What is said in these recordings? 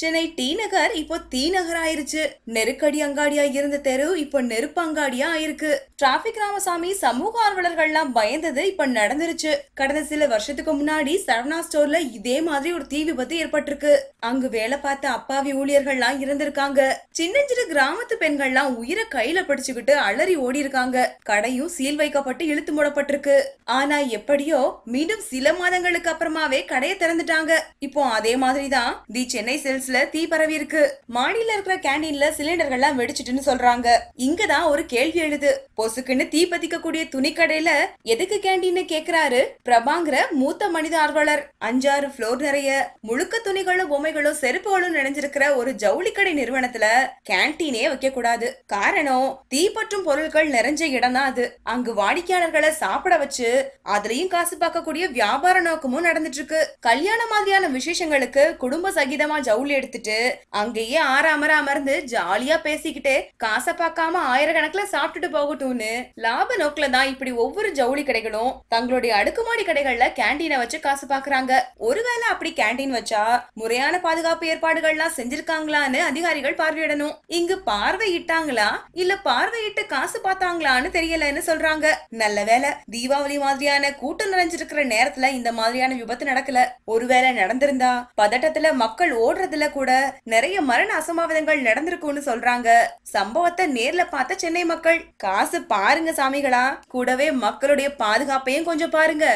Chennai D நகர் இப்போ தீ நகர் ஆயிருச்சு நெருக்கடி அங்காடியா இருந்த தெரு இப்போ நெருப்பு அங்காடியா ஆயிருக்கு. டிராபிக் ராமசாமி சமூக ஆர்வலர்கள்லாம் பயந்தது இப்ப நடந்துருச்சு. கடந்த சில வருஷத்துக்கு முன்னாடி சரவணா ஸ்டோர்ல இதே மாதிரி ஒரு தீ விபத்து ஏற்பட்டிருக்கு. அங்கு வேலை பார்த்த அப்பாவி ஊழியர்கள்லாம் இருந்திருக்காங்க. சின்னஞ்சிறு கிராமத்து பெண்கள்லாம் உயிரை கையில பிடிச்சுக்கிட்டு அலறி ஓடி இருக்காங்க கடையும் சீல் வைக்கப்பட்டு இழுத்து மூடப்பட்டிருக்கு. ஆனா எப்படியோ மீண்டும் சில மாதங்களுக்கு அப்புறமாவே கடையை திறந்துட்டாங்க. இப்போ அதே மாதிரிதான் தி சென்னை ஆபீஸ்ல தீ பரவி இருக்கு. மாடியில இருக்கிற கேண்டீன்ல சிலிண்டர்கள்லாம் வெடிச்சிட்டுன்னு சொல்றாங்க. இங்கதான் ஒரு கேள்வி எழுது. பொசுக்குன்னு தீ பத்திக்கக்கூடிய துணி கடையில எதுக்கு கேண்டீன்னு கேக்குறாரு பிரபாங்கிற மூத்த மனித ஆர்வலர். அஞ்சாறு ஃப்ளோர் நிறைய முழுக்க துணிகளும் பொம்மைகளும் செருப்புகளும் நிறைஞ்சிருக்கிற ஒரு ஜவுளி கடை நிறுவனத்துல கேண்டீனே வைக்க கூடாது காரணம் தீ பற்றும் பொருட்கள் நிறைஞ்ச இடம் தான் அது. அங்கு வாடிக்கையாளர்களை சாப்பிட வச்சு அதுலயும் காசு பார்க்கக்கூடிய வியாபார நோக்கமும் நடந்துட்டு இருக்கு. கல்யாண மாதிரியான விசேஷங்களுக்கு குடும்ப சகிதமா ஜவுளி எடுத்துட்டு அங்கேயே ஆறாமற அமர்ந்து ஜாலியா பேசிக்கிட்டே காசை பார்க்காம ஆயிரக்கணக்குல சாப்பிட்டுட்டு போகட்டும்னு லாப நோக்குல தான் இப்படி ஒவ்வொரு ஜவுளி கடைகளும் தங்களுடைய அடுக்குமாடி கடைகள்ல கேண்டீனை வச்சு காசு பாக்குறாங்க ஒருவேளை அப்படி கேண்டீன் வச்சா முறையான பாதுகாப்பு ஏற்பாடுகள்லாம் செஞ்சிருக்காங்களான்னு அதிகாரிகள் பார்வையிடணும். இங்கு பார்வையிட்டாங்களா இல்ல பார்வையிட்டு காசு பார்த்தாங்களான்னு தெரியலன்னு சொல்றாங்க. நல்ல வேலை தீபாவளி மாதிரியான கூட்டம் நிறைஞ்சிருக்கிற நேரத்துல இந்த மாதிரியான விபத்து நடக்கல. ஒருவேளை நடந்திருந்தா பதட்டத்துல மக்கள் ஓடுறதுல கூட நிறைய மரண அசம்பாவிதங்கள் நடந்திருக்கும்னு சொல்றாங்க. சம்பவத்தை நேர்ல பார்த்த சென்னை மக்கள் காசு பாருங்க சாமிகளா கூடவே மக்களுடைய பாதுகாப்பையும் கொஞ்சம் பாருங்க.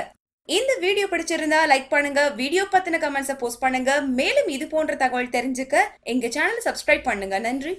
இந்த வீடியோ பிடிச்சிருந்தா லைக் பண்ணுங்க வீடியோ பத்தின கமெண்ட்ஸை போஸ்ட் பண்ணுங்க. மேலும் இது போன்ற தகவல் தெரிஞ்சுக்க எங்க சேனல் சப்ஸ்கிரைப் பண்ணுங்க. நன்றி.